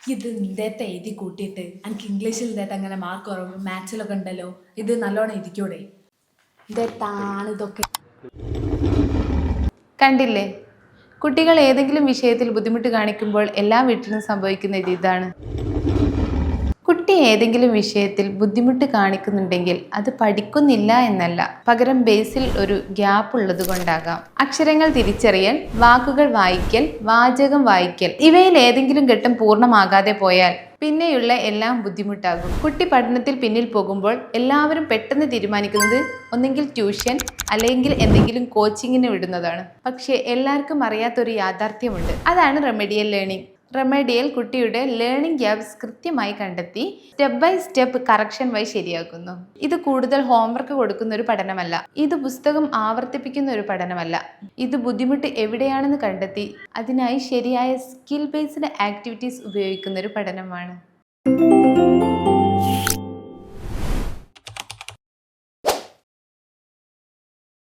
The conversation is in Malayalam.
ഇത് ഇന്തേത്തെ എഴുതി കൂട്ടിയിട്ട് എനിക്ക് ഇംഗ്ലീഷിൽ ഇതേത്തെ അങ്ങനെ മാർക്ക് കുറവ് മാത്സിലൊക്കെ ഉണ്ടല്ലോ ഇത് നല്ലോണം ഇരിക്കൂടെ ഇതെത്താണ് ഇതൊക്കെ? കണ്ടില്ലേ? കുട്ടികൾ ഏതെങ്കിലും വിഷയത്തിൽ ബുദ്ധിമുട്ട് കാണിക്കുമ്പോൾ എല്ലാ വീട്ടിലും സംഭവിക്കുന്ന ഇത് ഇതാണ്. കുട്ടി ഏതെങ്കിലും വിഷയത്തിൽ ബുദ്ധിമുട്ട് കാണിക്കുന്നുണ്ടെങ്കിൽ അത് പഠിക്കുന്നില്ല എന്നല്ല. പകരം ബേസിൽ ഒരു ഗ്യാപ്പ് ഉള്ളത് കൊണ്ടാകാം അക്ഷരങ്ങൾ തിരിച്ചറിയൽ വാക്കുകൾ വായിക്കൽ വാചകം വായിക്കൽ. ഇവയിൽ ഏതെങ്കിലും ഘട്ടം പൂർണമാകാതെ പോയാൽ പിന്നെയുള്ള എല്ലാം ബുദ്ധിമുട്ടാകും. കുട്ടി പഠനത്തിൽ പിന്നിൽ പോകുമ്പോൾ എല്ലാവരും പെട്ടെന്ന് തീരുമാനിക്കുന്നത് ഒന്നെങ്കിൽ ട്യൂഷൻ അല്ലെങ്കിൽ എന്തെങ്കിലും കോച്ചിങ്ങിന് വിടുന്നതാണ്. പക്ഷേ എല്ലാവർക്കും അറിയാത്തൊരു യാഥാർത്ഥ്യമുണ്ട്. അതാണ് റെമഡിയൽ ലേണിംഗ് റെമഡിയൽ കുട്ടിയുടെ ലേണിംഗ് ഗ്യാപ്സ് കൃത്യമായി കണ്ടെത്തി സ്റ്റെപ്പ് ബൈ സ്റ്റെപ്പ് കറക്ഷൻ വഴി ശരിയാക്കുന്നു. ഇത് കൂടുതൽ ഹോംവർക്ക് കൊടുക്കുന്ന ഒരു പഠനമല്ല. ഇത് പുസ്തകം ആവർത്തിപ്പിക്കുന്ന ഒരു പഠനമല്ല. ഇത് ബുദ്ധിമുട്ട് എവിടെയാണെന്ന് കണ്ടെത്തി അതിനായി ശരിയായ സ്കിൽ ബേസ്ഡ് ആക്ടിവിറ്റീസ് ഉപയോഗിക്കുന്ന ഒരു പഠനമാണ്.